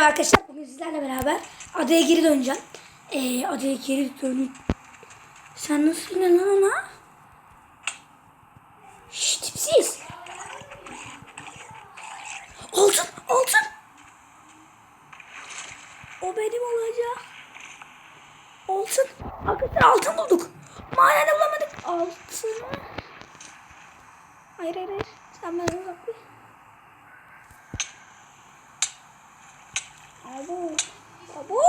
Merhaba arkadaşlar. Bugün sizlerle beraber adaya geri döneceğim. Ee, adaya geri dön. Sen nasıl inen lan ona? Şşş tipsiz. Altın altın. O benim olacak. Altın. Arkadaşlar altın bulduk. Madende bulamadık. Altın. Hayır hayır hayır. Sen benden uzak. Abo. Abo.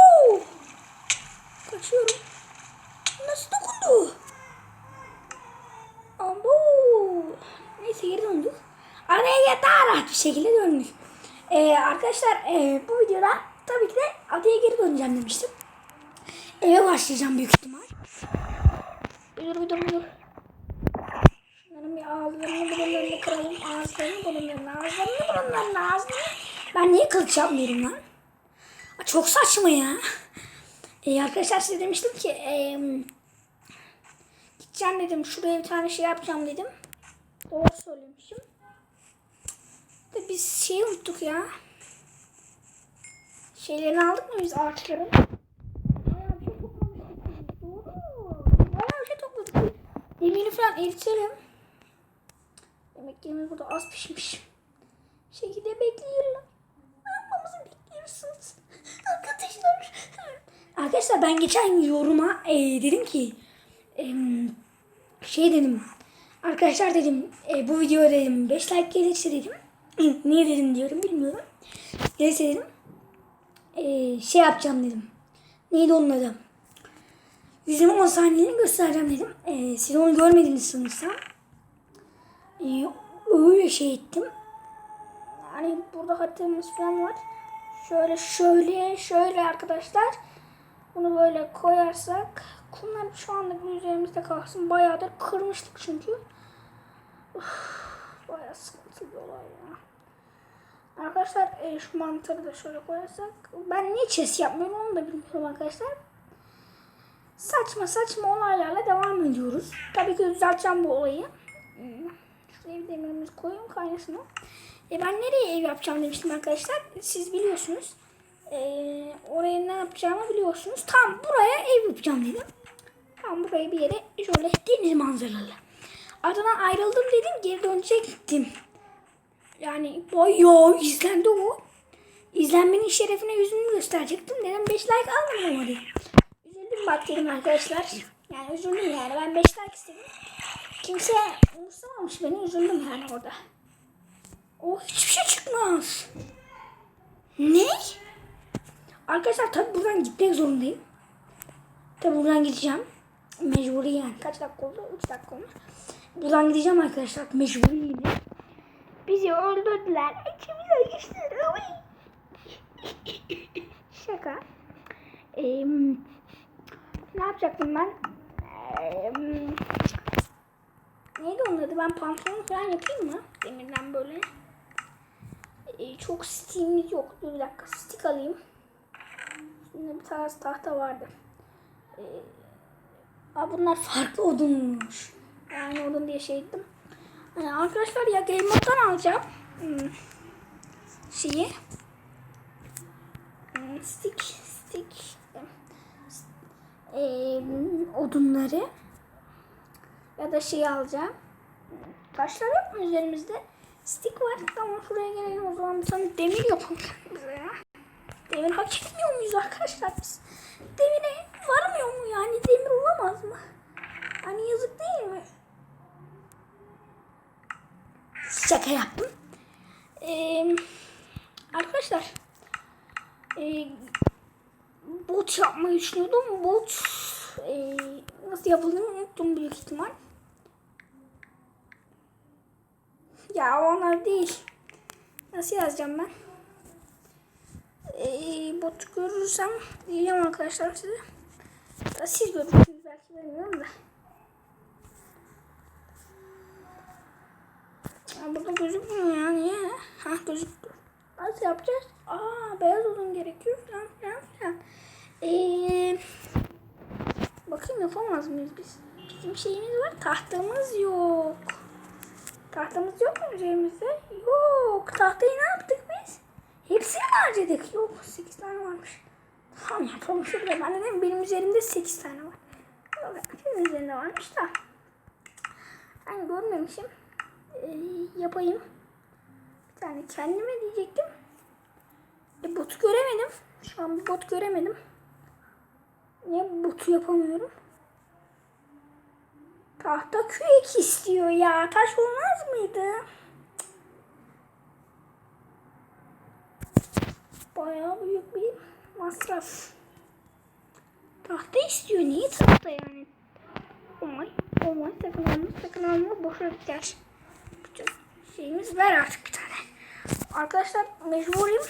Kaçıyorum. Nasıl dokundu? Abo. Neyse geri döndük. Adaya daha rahat bir şekilde döndük. Ee, arkadaşlar e, bu videoda tabii ki de adaya geri döneceğim demiştim. Eve başlayacağım büyük ihtimal. Bir dur bir dur bir dur. Şunların bir ağızlarını burunlarını kıralım. Ağızlarını burunlarını ağızlarını burunlarını ağızlarını. Ben niye kılıç yapmıyorum lan? Çok saçma ya. Ee, arkadaşlar size demiştim ki e, gideceğim dedim. Şuraya bir tane şey yapacağım dedim. Doğru söylemişim. De biz şeyi unuttuk ya. Şeylerini aldık mı biz bir şey. Bayağı bir şey topladık. Demiri falan eritelim. Demek ki yemek burada az pişmiş. Şekilde bekliyorlar. Ne yapmamızı bekliyorsunuz? Arkadaşlar. Arkadaşlar ben geçen yoruma e, dedim ki e, şey dedim. Arkadaşlar dedim e, bu video dedim 5 like gelirse dedim. Niye dedim diyorum bilmiyorum. Gelirse dedim. e, şey yapacağım dedim. Neydi onun adı? Yüzümü 10 saniyeliğini göstereceğim dedim. E, siz onu görmediniz sanırsam. E, öyle şey ettim. Hani burada haritamız falan var. Şöyle şöyle şöyle arkadaşlar. Bunu böyle koyarsak kumlar şu anda üzerimizde kalsın. Bayağıdır kırmıştık çünkü. Uf, bayağı sıkıntılı bir olay ya. Arkadaşlar e, şu mantarı da şöyle koyarsak. Ben niye chest yapmıyorum onu da bilmiyorum arkadaşlar. Saçma saçma olaylarla devam ediyoruz. Tabii ki düzelteceğim bu olayı. Hmm. Şuraya bir demirimizi koyayım kaynasın o. E ben nereye ev yapacağım demiştim arkadaşlar. Siz biliyorsunuz. E, oraya ne yapacağımı biliyorsunuz. Tam buraya ev yapacağım dedim. Tam buraya bir yere şöyle deniz manzaralı. Ardından ayrıldım dedim geri dönecektim. Yani bayağı izlendi o. İzlenmenin şerefine yüzümü gösterecektim. Dedim 5 like almadım ama. Üzüldüm bak dedim arkadaşlar. Yani üzüldüm yani ben 5 like istedim. Kimse umursamamış beni üzüldüm yani orada. O hiçbir şey çıkmaz. Ne? Arkadaşlar tabi buradan gitmek zorundayım. Tabi buradan gideceğim. Mecburi yani. Kaç dakika oldu? 3 dakika olmuş. Buradan gideceğim arkadaşlar. Mecburi yine. Bizi öldürdüler. İçimize geçtiler. Şaka. Ee, ne yapacaktım ben? Ee, neydi onun adı? Ben pantolon falan yapayım mı? Demirden böyle. Ee, çok stick'imiz yok. Dur bir dakika. Stick alayım. Şimdi bir tane tahta vardı. Ee, aa, bunlar farklı odunmuş. Yani odun diye şey ettim. Ee, arkadaşlar ya Game alacağım. Hmm. Şeyi. Hmm, stick. Ee, odunları. Ya da şeyi alacağım. Taşlar yok mu üzerimizde? Stick var. Tamam şuraya gelelim o zaman bir tane demir yapalım bize ya. Demir hak etmiyor muyuz arkadaşlar biz? Demire varmıyor mu yani? Demir olamaz mı? Hani yazık değil mi? Şaka yaptım. Ee, arkadaşlar e, bot yapmayı düşünüyordum. Bot e, nasıl yapıldığını unuttum büyük ihtimal. Ya onlar değil. Nasıl yazacağım ben? Ee, bot görürsem diyeceğim arkadaşlar size. Ya siz görürsünüz belki bilmiyorum da. Ya burada gözükmüyor ya niye? Ha gözüktü. Nasıl yapacağız? Aa beyaz odun gerekiyor falan filan filan. Ee, bakayım yapamaz mıyız biz? Bizim şeyimiz var tahtamız yok. Tahtamız yok mu üzerimizde? Yok. Tahtayı ne yaptık biz? Hepsini mi harcadık? Yok 8 tane varmış. Tamam yapalım şöyle. Ben de dedim benim üzerimde 8 tane var. Yok üzerinde varmış da. Ben görmemişim. Ee, yapayım. Bir tane kendime diyecektim. E, botu göremedim. Şu an bot göremedim. Niye botu yapamıyorum? Tahta kürek istiyor ya. Taş olmaz mıydı? Bayağı büyük bir masraf. Tahta istiyor. Niye tahta yani? Olmaz. Olmaz. Sakın alma. Sakın alma. Boşa gider. Bütün şeyimiz ver artık bir tane. Arkadaşlar mecburum.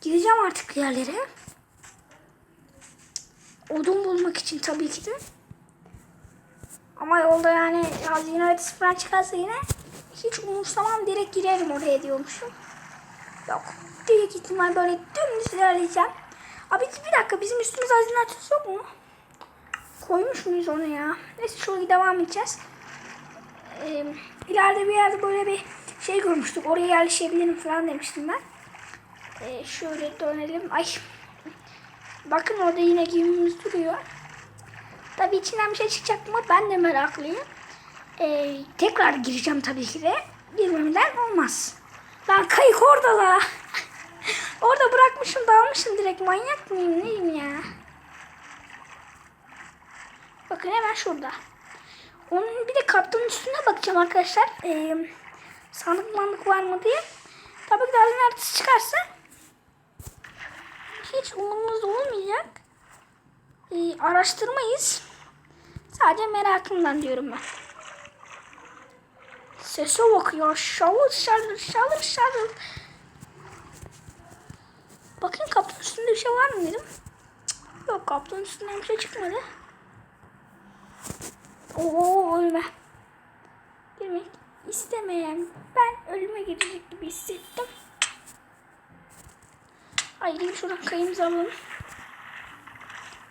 Gideceğim artık yerlere. Odun bulmak için tabii ki de. Ama yolda yani hazine haritası falan çıkarsa yine hiç umursamam direkt girerim oraya diyormuşum. Yok. Büyük ihtimal böyle dümdüz ilerleyeceğim. Abi bir dakika bizim üstümüzde hazine haritası yok mu? Koymuş muyuz onu ya? Neyse şöyle devam edeceğiz. Ee, ileride bir yerde böyle bir şey görmüştük. Oraya yerleşebilirim falan demiştim ben. Ee, şöyle dönelim. Ay. Bakın orada yine gemimiz duruyor. Tabii içinden bir şey çıkacak mı ben de meraklıyım. Ee, tekrar gireceğim tabii ki de. Girmemeden olmaz. Lan kayık orada la. orada bırakmışım dalmışım direkt. Manyak mıyım neyim ya? Bakın hemen şurada. Onun bir de kaptanın üstüne bakacağım arkadaşlar. Ee, sandık mandık var mı diye. Tabii ki de hazine haritası çıkarsa hiç umurumuzda olmayacak. Ee, araştırmayız. Sadece merakımdan diyorum ben. Sese bak ya. Şalır şalır şalır şalır. Bakın kaptanın üstünde bir şey var mı dedim. Cık, Yok kaptanın üstünden bir şey çıkmadı. Oo ölme. Girmek istemeyen ben ölüme girecek gibi hissettim. Ay şuradan kayımızı alalım.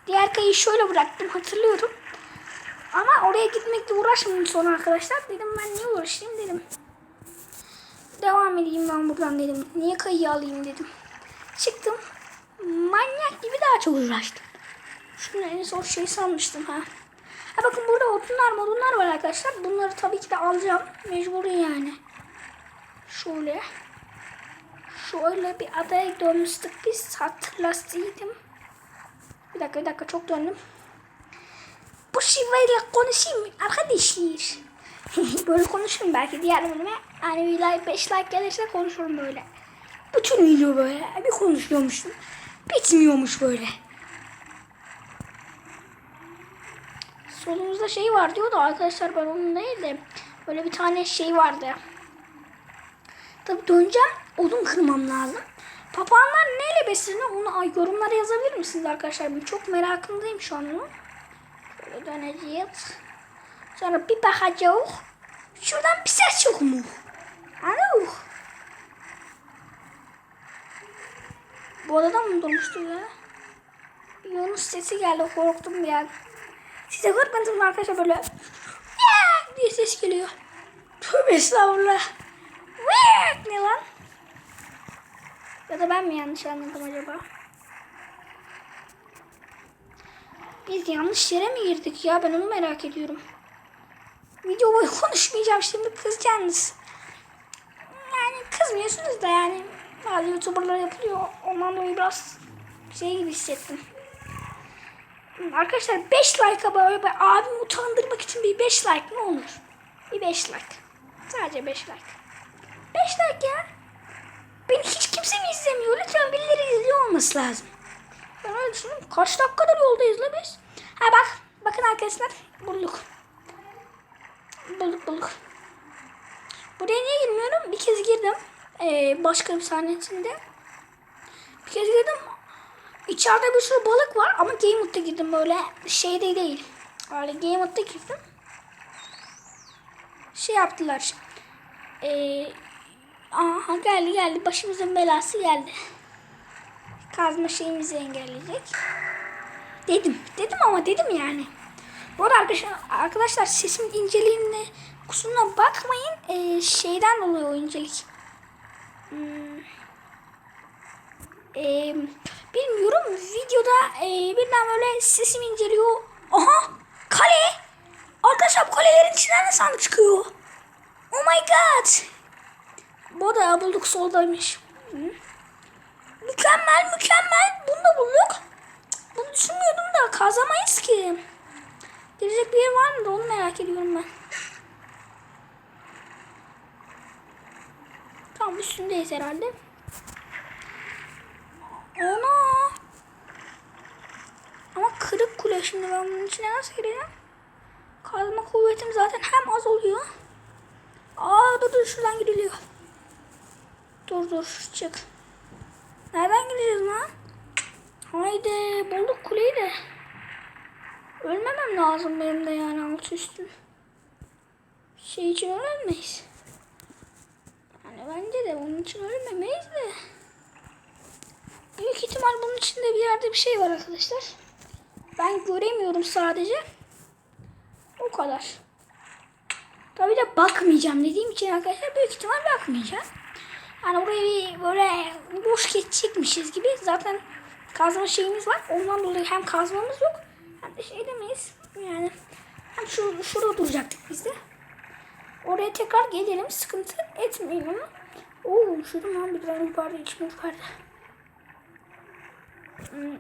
Diğer kayıyı şöyle bıraktım hatırlıyorum. Ama oraya gitmekle uğraşmayayım sonra arkadaşlar. Dedim ben niye uğraşayım dedim. Devam edeyim ben buradan dedim. Niye kayıyı alayım dedim. Çıktım. Manyak gibi daha çok uğraştım. Şunu en son şey sanmıştım ha. Ha bakın burada odunlar modunlar var arkadaşlar. Bunları tabii ki de alacağım. Mecburi yani. Şöyle. Şöyle bir adaya dönmüştük biz. Hatırlasaydım. Bir dakika bir dakika çok döndüm. Bu şivayla konuşayım arkadaşlar? böyle konuşurum belki diğer bölüme. Yani bir like 5 like gelirse konuşurum böyle. Bütün video böyle bir konuşuyormuşum. Bitmiyormuş böyle. Solumuzda şey var diyor da arkadaşlar ben onun değil de böyle bir tane şey vardı. Tabi döneceğim odun kırmam lazım. Papağanlar neyle besleniyor onu yorumlara yazabilir misiniz arkadaşlar? Ben çok merakındayım şu an onu. Döneceğiz. Sonra bir bakacağız. Şuradan bir ses yok mu? Alo. Bu adada mı durmuştu ya? Yunus sesi geldi korktum an. Size korkmadınız arkadaşlar böyle "Vaa!" diye ses geliyor. Tövbe estağfurullah. Vaa! Ne lan? Ya da ben mi yanlış anladım acaba? Biz yanlış yere mi girdik ya? Ben onu merak ediyorum. Video boyu konuşmayacağım şimdi kızacaksınız. Yani kızmıyorsunuz da yani bazı youtuberlar yapıyor. Ondan dolayı biraz şey gibi hissettim. Arkadaşlar 5 like'a böyle ben abimi utandırmak için bir 5 like ne olur? Bir 5 like. Sadece 5 like. 5 like ya. Beni hiç kimse mi izlemiyor? Lütfen birileri izliyor olması lazım. Ben öyle düşünüyorum. Kaç dakikadır yoldayız la biz? Ha bak. Bakın arkadaşlar. Bulduk. Bulduk bulduk. Buraya niye girmiyorum? Bir kez girdim. Ee, başka bir sahnesinde. Bir kez girdim. İçeride bir sürü balık var ama Game Mode'da girdim böyle şeyde değil. Öyle Game Mode'da girdim. Şey yaptılar. Ee, aha geldi geldi başımızın belası geldi. Kazma şeyimizi engelleyecek. Dedim. Dedim ama dedim yani. Bu arada arkadaşlar, arkadaşlar sesimin inceliğine kusuruna bakmayın. Ee, şeyden dolayı o incelik. Hmm, Ee, bilmiyorum videoda e, birden böyle sesim inceliyor. Aha kale. Arkadaşlar bu kalelerin içinden de sandık çıkıyor. Oh my god. Bu da bulduk soldaymış. Hı. Mükemmel mükemmel. Bunu da bulduk. Bunu düşünmüyordum da kazamayız ki. Girecek bir yer var mı onu merak ediyorum ben. Tamam üstündeyiz herhalde. Ana. Ama kırık kule şimdi ben bunun içine nasıl gireceğim? Kazma kuvvetim zaten hem az oluyor. Aa dur dur şuradan giriliyor. Dur dur çık. Nereden gireceğiz lan? Haydi bulduk kuleyi de. Ölmemem lazım benim de yani alt üstü. Şey için ölmeyiz. Yani bence de onun için ölmemeyiz de. Büyük ihtimal bunun içinde bir yerde bir şey var arkadaşlar. Ben göremiyorum sadece. O kadar. Tabii de bakmayacağım dediğim için arkadaşlar büyük ihtimal bakmayacağım. Yani buraya bir böyle boş geçecekmişiz gibi. Zaten kazma şeyimiz var. Ondan dolayı hem kazmamız yok hem de şey demeyiz. Yani hem şu, şurada duracaktık biz de. Oraya tekrar gelelim. Sıkıntı etmeyin ama. Oo üşüdüm lan bir tane yukarıda içim yukarıda. Hmm.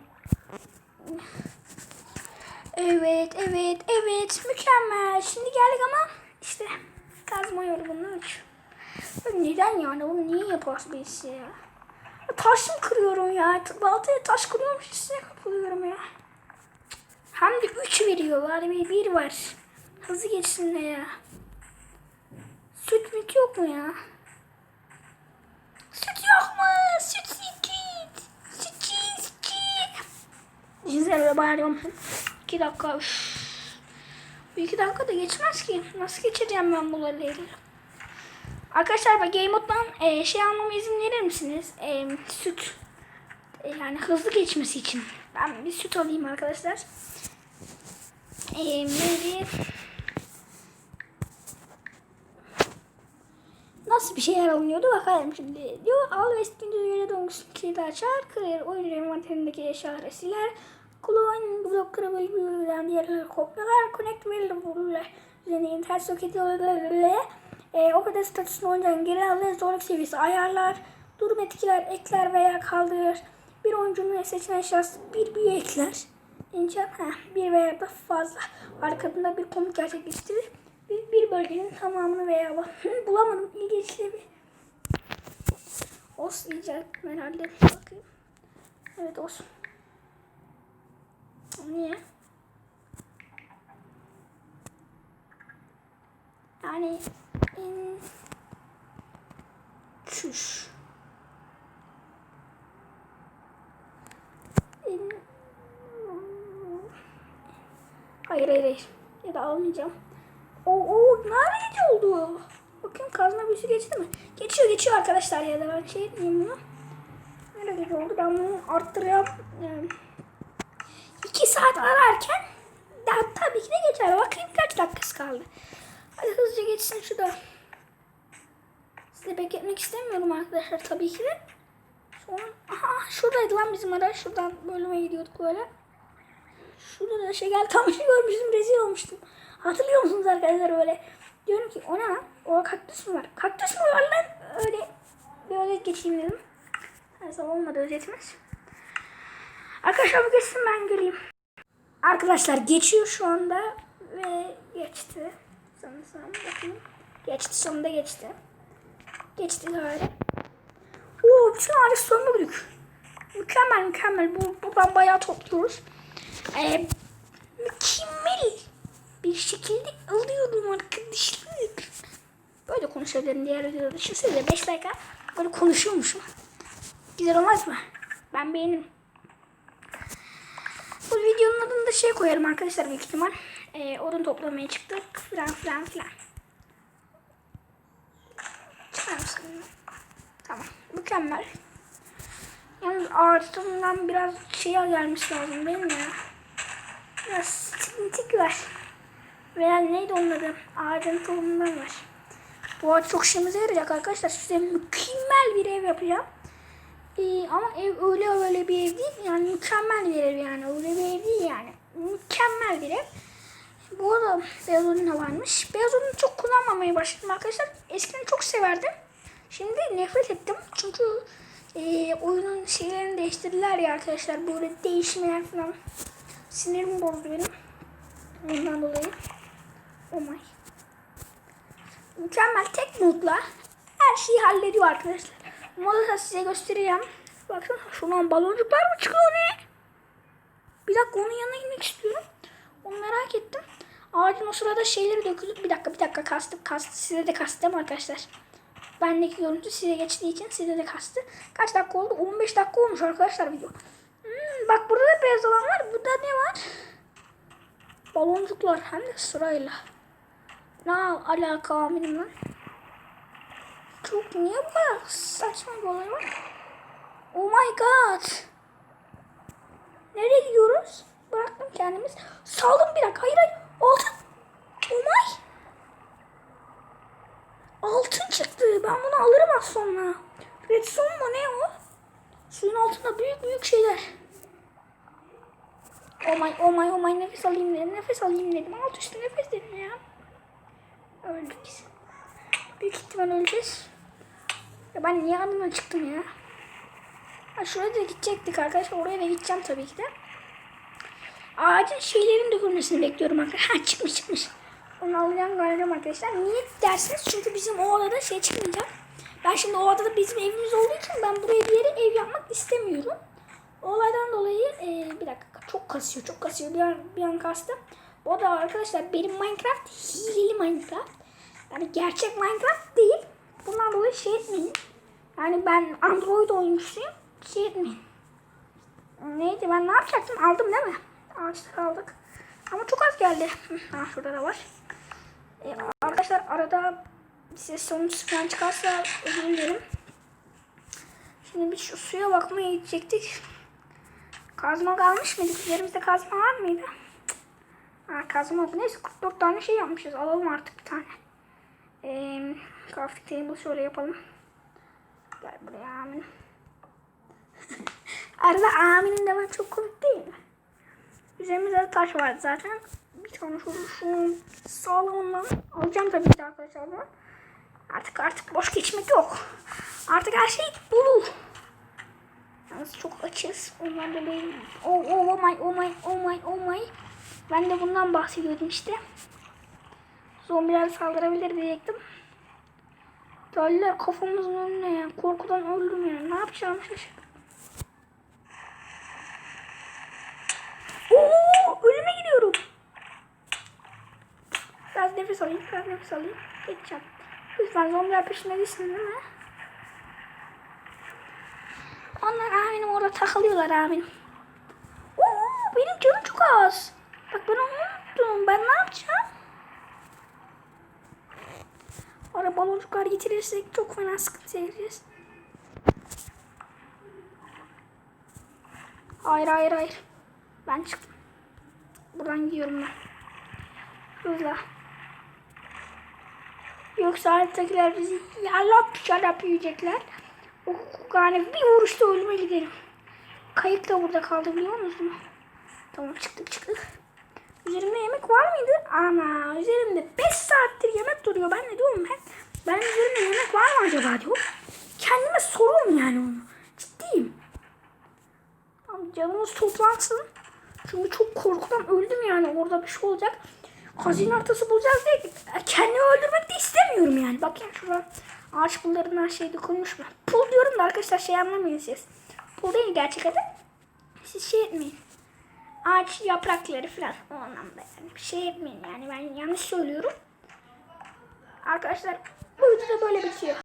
Evet, evet, evet. Mükemmel. Şimdi geldik ama işte kazma yorgunluğu. Neden yani? Onu niye yaparsın birisi ya? Taş mı kırıyorum ya? Baltaya taş kırıyormuş hissine kapılıyorum ya. Hem de 3 veriyor. Bari bir 1 var. Hızlı geçsin de ya. Süt müt yok mu ya? Süt yok mu? Süt sikit. Sikit sikit. Düşünsene böyle bağırıyorum. 2 dakika. Üf. Bir iki dakika da geçmez ki. Nasıl geçireceğim ben bu ilgili? Arkadaşlar bak Game Mode'dan e, şey almama izin verir misiniz? E, süt. E, yani hızlı geçmesi için. Ben bir süt alayım arkadaşlar. E, maybe... Nasıl bir şeyler alınıyordu bakalım şimdi. Diyor al ve istediğiniz yere donmuş kilidi açar. Kırır oyuncu envanterindeki eşyaları siler. Klon blok kırabilirler. Diğerleri kopyalar. Connect verilir. Üzerine internet soketi e, o kadar statüsünü oyuncunun geri alır. Zorluk seviyesi ayarlar. Durum etkiler, ekler veya kaldırır. Bir oyuncunun seçilen eşyası bir büyü ekler. İnşaat bir veya da fazla. Arkasında bir komut gerçekleştirir. Bir, bir bölgenin tamamını veya bulamadım. İlginçli bir Os diyeceğim herhalde. Bakayım. Evet os. Niye? Yani in çüş. İn Hayır hayır hayır. Ya da almayacağım. O o nerede oldu? Bakın kazma büyüsü geçti mi? Geçiyor geçiyor arkadaşlar ya da ben şey diyeyim bunu. Nerede oldu? Ben bunu arttırıyorum. Yani 2 saat ararken daha tabii ki de geçer. Bakayım kaç dakikası kaldı. Hadi hızlıca geçsin şu da. Sizi bekletmek istemiyorum arkadaşlar tabii ki de. Sonra, aha şuradaydı lan bizim araç. Şuradan bölüme gidiyorduk böyle. Şurada da şey geldi. Tam şey görmüştüm. Rezil olmuştum. Hatırlıyor musunuz arkadaşlar böyle? Diyorum ki o ne lan? O kaktüs mü var? Kaktüs mü var lan? Öyle özet geçeyim dedim. Her olmadı özetimiz. Arkadaşlar bu geçsin ben geleyim. Arkadaşlar geçiyor şu anda ve geçti. Sanırsam bakayım. Geçti sonunda geçti. Geçti galiba. Oo bütün ağaç sömürdük. Mükemmel mükemmel. Bu, buradan bayağı topluyoruz. Ee, mükemmel bir şekilde alıyorum arkadaşlar. Böyle konuşabilirim diğer videoda. Düşünsene 5 dakika böyle konuşuyormuşum. Güzel olmaz mı? Ben beğenirim. Bu videonun adını da şey koyarım arkadaşlar büyük ihtimal. Ee, odun toplamaya çıktık falan filan filan. Çıkar mısın? Tamam. Mükemmel. Yalnız ağaçlarından biraz şey gelmiş lazım benim ya. Biraz stintik var. Veya neydi onun adı? Ağacın tohumundan var. Bu ağaç çok işimize yarayacak arkadaşlar. Size mükemmel bir ev yapacağım. Ee, ama ev öyle öyle bir ev değil. Yani mükemmel bir ev yani. Öyle bir ev değil yani. Mükemmel bir ev. Bu arada beyaz odun varmış. Beyaz odunu çok kullanmamaya başladım arkadaşlar. Eskiden çok severdim. Şimdi nefret ettim. Çünkü e, oyunun şeylerini değiştirdiler ya arkadaşlar. Böyle değişmeler falan. Sinirim bozdu benim. Ondan dolayı. Oh my. Mükemmel tek modla her şeyi hallediyor arkadaşlar. Da size göstereceğim. Bakın şuradan baloncuklar mı çıkıyor ne? Bir dakika onun yanına inmek istiyorum. Onu merak ettim. Ağacın o sırada şeyleri dökülüp bir dakika bir dakika kastım kastı. Size de kastı değil mi arkadaşlar? Bendeki görüntü size geçtiği için size de kastı. Kaç dakika oldu? 15 dakika olmuş arkadaşlar video. Hmm, bak burada da beyaz olan var. Burada ne var? Baloncuklar hem de sırayla. Ne alaka amirim lan? Çok niye bu kadar saçma bir olay var? Oh my god. Nereye gidiyoruz? Bıraktım kendimiz. Saldım bir dakika. Hayır hayır. Altın. Oh my. Altın çıktı. Ben bunu alırım az sonra. Redstone mu ne o? Suyun altında büyük büyük şeyler. Oh my oh my oh my nefes alayım dedim. Nefes alayım dedim. Alt üstü nefes dedim ya. Öldük. Büyük ihtimal öleceğiz. Ya ben niye adına çıktım ya? Ha şuraya da gidecektik arkadaşlar. Oraya da gideceğim tabii ki de. Ağacın şeylerin dökülmesini bekliyorum arkadaşlar. Ha çıkmış çıkmış. Onu alacağım galiba arkadaşlar. Niye dersiniz? Çünkü bizim o odada şey çıkmayacak. Ben şimdi o odada bizim evimiz olduğu için ben buraya bir yere ev yapmak istemiyorum. O olaydan dolayı e, bir dakika çok kasıyor çok kasıyor bir an, bir an kastı. O da arkadaşlar benim Minecraft hileli Minecraft. Yani gerçek Minecraft değil. Bundan dolayı şey etmeyin. Yani ben Android oyuncusuyum. Şey etmeyin. Neydi ben ne yapacaktım? Aldım değil mi? Ağaçları aldık. Ama çok az geldi. Ha şurada da var. Ee, arkadaşlar arada size sonuç falan çıkarsa özür dilerim. Şimdi biz şu suya bakmaya gidecektik. Kazma kalmış mıydı? Üzerimizde kazma var mıydı? Ha kazma yok. Neyse 44 tane şey yapmışız. Alalım artık bir tane. Eee crafting table şöyle yapalım. Gel buraya amin. Arada aminin de var çok komik değil mi? Üzerimizde de taş vardı zaten. Bir tane şunu şu sağlamından alacağım tabii ki arkadaşlar. bunu. Artık artık boş geçmek yok. Artık her şey dolu. Yalnız çok açız. Ondan dolayı oh, oh, oh my oh my oh my oh my. Ben de bundan bahsediyordum işte. Zombiler saldırabilir diyecektim. Troller kafamızın önüne ya. Korkudan öldüm ya. Ne yapacağım şaşırdım. Oo, ölüme gidiyorum. Biraz nefes alayım, biraz nefes alayım. Geçeceğim. Lütfen zombiler peşinde değilsin değil mi? Onlar aminim orada takılıyorlar aminim. Oo, benim canım çok az. Bak ben onu unuttum. Ben ne yapacağım? Oraya baloncuklar getirirsek çok fena sıkıntı yaşayacağız. Hayır hayır hayır. Ben çıktım. Buradan gidiyorum ben. Hızla. Yoksa haritakiler bizi yalap şalap yiyecekler. O yani bir vuruşta ölüme giderim. Kayık da burada kaldı biliyor musun? Tamam çıktık çıktık. Üzerimde yemek var mıydı? Ana üzerimde 5 saattir yemek duruyor. Ben ne diyorum ben? Benim üzerimde yemek var mı acaba diyor. Kendime soruyorum yani onu. Ciddiyim. Canımız toplansın. Çünkü çok korkudan öldüm yani. Orada bir şey olacak. Hazine haritası bulacağız diye kendimi öldürmek de istemiyorum yani. Bak yani şurada ağaç pullarından şey dokunmuş mu? Pul diyorum da arkadaşlar şey anlamayın siz. Pul değil gerçek adı. Siz şey etmeyin. Ağaç yaprakları falan o anlamda yani. Bir şey etmeyin yani ben yanlış söylüyorum. Arkadaşlar bu video da böyle bitiyor.